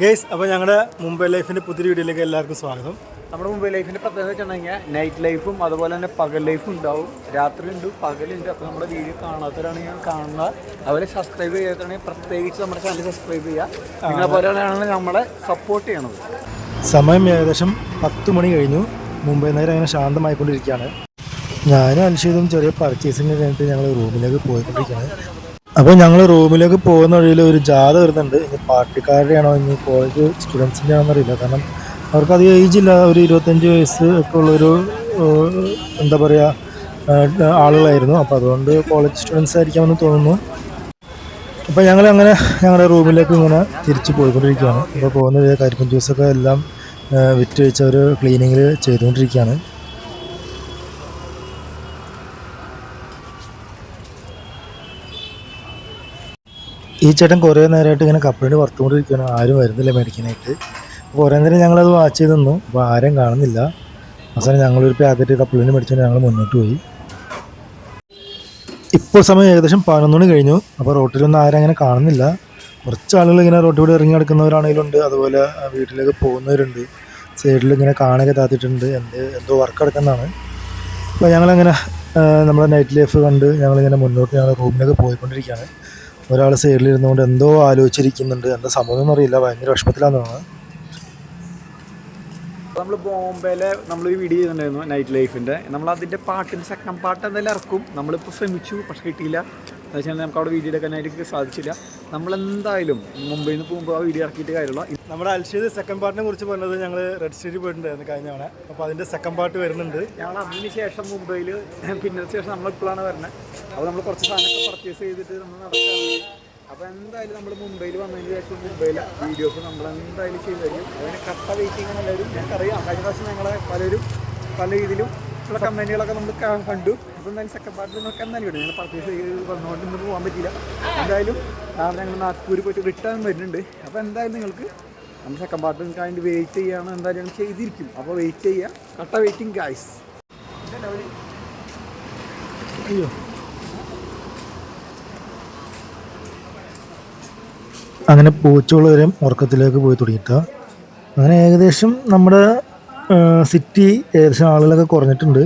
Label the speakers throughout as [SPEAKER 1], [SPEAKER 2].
[SPEAKER 1] Guys അപ്പോൾ ഞങ്ങളുടെ മുംബൈ ലൈഫിന്റെ പുതിയ വീഡിയോയിലേക്ക് എല്ലാവർക്കും സ്വാഗതം.
[SPEAKER 2] നമ്മുടെ മുംബൈ ലൈഫിന്റെ പ്രത്യേകത വെച്ചിട്ടുണ്ടെങ്കിൽ നൈറ്റ് ലൈഫും അതുപോലെ തന്നെ പകൽ ലൈഫും ഉണ്ടാവും. രാത്രി ഉണ്ട് പകലുണ്ട് അപ്പോൾ നമ്മുടെ വീഡിയോ കാണാത്തവരാണെങ്കിൽ കാണുക അവരെ സബ്സ്ക്രൈബ് ചെയ്തിട്ടാണെങ്കിൽ പ്രത്യേകിച്ച് നമ്മുടെ ചാനൽ സബ്സ്ക്രൈബ് ചെയ്യുക നിങ്ങളെ പോലെയാണ് നമ്മളെ സപ്പോർട്ട് ചെയ്യണത്.
[SPEAKER 1] സമയം ഏകദേശം പത്ത് മണി കഴിഞ്ഞു. മുംബൈ നേരം അങ്ങനെ ശാന്തമായിക്കൊണ്ടിരിക്കുകയാണ്. ഞാനും അൻഷിതും ചെറിയ പർച്ചേസിങ് കഴിഞ്ഞിട്ട് ഞങ്ങൾ റൂമിലേക്ക് പോയിക്കൊണ്ടിരിക്കുകയാണ്. അപ്പോൾ ഞങ്ങൾ റൂമിലേക്ക് പോകുന്ന വഴിയിൽ ഒരു ജാഥ വരുന്നുണ്ട്. ഇനി പാർട്ടിക്കാരുടെ ആണോ ഇനി കോളേജ് സ്റ്റുഡൻസിന്റെ ആണോ അറിയില്ല. കാരണം അവർക്ക് അധികം ഏജ് ഇല്ല. ഒരു ഇരുപത്തഞ്ച് വയസ്സ് ഒക്കെ ഉള്ളൊരു എന്താ പറയുക ആളുകളായിരുന്നു. അപ്പോൾ അതുകൊണ്ട് കോളേജ് സ്റ്റുഡൻസ് ആയിരിക്കാമെന്ന് തോന്നുന്നു. അപ്പോൾ ഞങ്ങൾ അങ്ങനെ ഞങ്ങളുടെ റൂമിലേക്ക് ഇങ്ങനെ തിരിച്ച് പോയിക്കൊണ്ടിരിക്കുകയാണ്. അപ്പോൾ പോകുന്ന കരിപ്പൻ ജ്യൂസൊക്കെ എല്ലാം വിറ്റ് വെച്ച് അവർ ക്ലീനിങ്ങിൽ ചെയ്തുകൊണ്ടിരിക്കുകയാണ്. ഈ ചേട്ടൻ കുറേ നേരമായിട്ട് ഇങ്ങനെ കപ്പലിന് പുറത്തുകൊണ്ടിരിക്കുകയാണ് ആരും വരുന്നില്ല മേടിക്കാനായിട്ട്. അപ്പോൾ കുറേ നേരം ഞങ്ങളത് വാച്ച് ചെയ്ത് നിന്നു. അപ്പോൾ ആരും കാണുന്നില്ല. അവസാനം ഞങ്ങളൊരു പാക്കറ്റ് കപ്പലിന് മേടിച്ചുകൊണ്ട് ഞങ്ങൾ മുന്നോട്ട് പോയി. ഇപ്പോൾ സമയം ഏകദേശം പതിനൊന്ന് മണി കഴിഞ്ഞു. അപ്പോൾ റോട്ടിലൊന്നും ആരും അങ്ങനെ കാണുന്നില്ല. കുറച്ച് ആളുകൾ ഇങ്ങനെ റോട്ടിൽ കൂടെ ഇറങ്ങി നടക്കുന്നവരാണെങ്കിലുണ്ട്. അതുപോലെ വീട്ടിലേക്ക് പോകുന്നവരുണ്ട്. സൈഡിൽ ഇങ്ങനെ കാണൊക്കെ താത്തിയിട്ടുണ്ട് എന്ത് എന്തോ വർക്ക് എടുക്കുന്നതാണ് അപ്പോൾ ഞങ്ങളങ്ങനെ നമ്മുടെ നൈറ്റ് ലൈഫ് കണ്ട് ഞങ്ങളിങ്ങനെ മുന്നോട്ട് ഞങ്ങൾ റൂമിലേക്ക് പോയിക്കൊണ്ടിരിക്കുകയാണ്. ഒരാൾ സൈഡിലിരുന്നുകൊണ്ട് എന്തോ ആലോചിച്ചിരിക്കുന്നുണ്ട്. എന്താ സംഭവം എന്ന് അറിയില്ല ഭയങ്കര വിഷമത്തിലാണെന്നാണ്
[SPEAKER 2] നമ്മൾ ബോംബെയിലെ നമ്മൾ ഈ വീഡിയോ ചെയ്തിട്ടുണ്ടായിരുന്നു നൈറ്റ് ലൈഫിന്റെ നമ്മൾ അതിന്റെ പാട്ടിന്റെ സെക്കൻഡ് പാട്ട് എന്തായാലും ഇറക്കും. നമ്മളിപ്പോൾ ശ്രമിച്ചു പക്ഷെ കിട്ടിയില്ല. എന്ന് വെച്ചാൽ നമുക്ക് അവിടെ വീഡിയോ എടുക്കാനായിട്ട് സാധിച്ചില്ല. നമ്മളെന്തായാലും മുംബൈയിൽ നിന്ന് പോകുമ്പോൾ ആ വീഡിയോ ഇറക്കിയിട്ട് കാര്യമുള്ള
[SPEAKER 1] നമ്മുടെ അൽഷീദ് സെക്കൻഡ് പാർട്ടിനെ കുറിച്ച് പറഞ്ഞത് ഞങ്ങൾ റെഡ് സ്റ്റേറ്റ് പോയിട്ടുണ്ടായിരുന്നു കഴിഞ്ഞ തവണ. അപ്പോൾ അതിന്റെ സെക്കൻഡ് പാർട്ട് വരുന്നുണ്ട്.
[SPEAKER 2] ഞങ്ങൾ അതിന് ശേഷം മുംബൈയിൽ പിന്നെ ശേഷം നമ്മളിപ്പോഴാണ് വരുന്നത് അപ്പോൾ നമ്മൾ കുറച്ച് സാധനങ്ങൾ പർച്ചേസ് ചെയ്തിട്ട് നമ്മൾ നടക്കുകയാണ് അപ്പോൾ എന്തായാലും നമ്മൾ മുംബൈയിൽ വന്നതിന് ശേഷം മുംബൈയിലെ വീഡിയോസ് നമ്മൾ എന്തായാലും ചെയ്തു തരും. അതിന് കട്ട വെയിറ്റിംഗ് എല്ലാവരും ഞങ്ങൾക്കറിയാം. കഴിഞ്ഞ പ്രാവശ്യം ഞങ്ങളെ പലരും പല രീതിയിലും ഉള്ള കമ്പനികളൊക്കെ നമ്മൾ കണ്ടു. അപ്പം എന്തായാലും സെക്കൻഡ് പാർട്ടിൽ നമുക്ക് എന്തായാലും കിട്ടും ഞങ്ങൾ പർച്ചേസ് ചെയ്ത് വന്നുകൊണ്ട് ഇന്ന് പോകാൻ പറ്റിയില്ല. എന്തായാലും നാളെ ഞങ്ങൾ നാഗ്പൂർ പോയിട്ട് റിട്ടേൺ വരുന്നുണ്ട്. അപ്പോൾ എന്തായാലും നിങ്ങൾക്ക് നമ്മൾ സെക്കൻഡ് പാർട്ടിൽ നിങ്ങൾക്ക് അതിന്റെ വെയിറ്റ് ചെയ്യാണ് എന്തായാലും ചെയ്തിരിക്കും. അപ്പോൾ വെയിറ്റ് ചെയ്യുക കട്ട വെയിറ്റിംഗ് ഗായ്സ്
[SPEAKER 1] അയ്യോ. അങ്ങനെ പൂച്ചോളവരും ഉറക്കത്തിലേക്ക് പോയി തുടങ്ങിയിട്ട്. അങ്ങനെ ഏകദേശം നമ്മുടെ സിറ്റി ഏകദേശം ആളുകളൊക്കെ കുറഞ്ഞിട്ടുണ്ട്.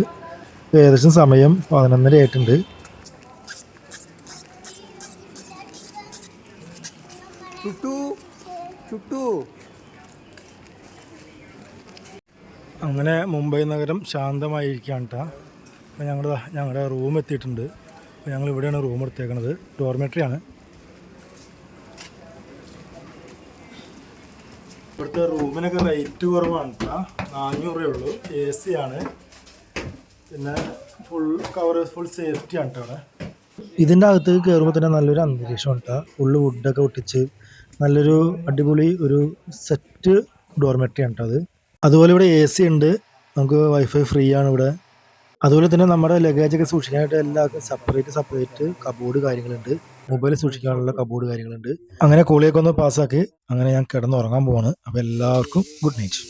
[SPEAKER 1] ഏകദേശം സമയം പതിനൊന്നര ആയിട്ടുണ്ട്. അങ്ങനെ മുംബൈ നഗരം ശാന്തമായിരിക്കുകയാണ് കേട്ടോ അപ്പോൾ ഞങ്ങൾ ഞങ്ങളുടെ റൂം എത്തിയിട്ടുണ്ട്. അപ്പോൾ ഞങ്ങൾ ഇവിടെയാണ് റൂം എടുത്തേക്കണത് ഡോർമെട്രിയാണ് ഇവിടുത്തെ റൂമിനൊക്കെ റേറ്റ് കുറവാണ് നാനൂറ് ഉള്ളൂ. എ സി ആണ്. പിന്നെ ഫുൾ കവർ ഫുൾ സേഫ്റ്റി ആണ് അവിടെ. ഇതിന്റെ അകത്ത് കയറുമ്പോൾ തന്നെ നല്ലൊരു അന്തരീക്ഷം കേട്ടോ ഫുള്ള് വുഡൊക്കെ ഒട്ടിച്ച് നല്ലൊരു അടിപൊളി ഒരു സെറ്റ് ഡോർമെട്രി ആണ് അത്. അതുപോലെ ഇവിടെ എ സി ഉണ്ട്. നമുക്ക് വൈഫൈ ഫ്രീ ആണ് ഇവിടെ. അതുപോലെ തന്നെ നമ്മുടെ ലഗേജൊക്കെ സൂക്ഷിക്കാനായിട്ട് എല്ലാവർക്കും സെപ്പറേറ്റ് സെപ്പറേറ്റ് കബോർഡ് കാര്യങ്ങളുണ്ട്. മൊബൈൽ സൂക്ഷിക്കാനുള്ള കബോർഡ് കാര്യങ്ങളുണ്ട്. അങ്ങനെ കൂളിയൊക്കെ ഒന്ന് പാസ്സാക്കി അങ്ങനെ ഞാൻ കിടന്നുറങ്ങാൻ പോവാണ്. അപ്പോൾ എല്ലാവർക്കും ഗുഡ് നൈറ്റ്.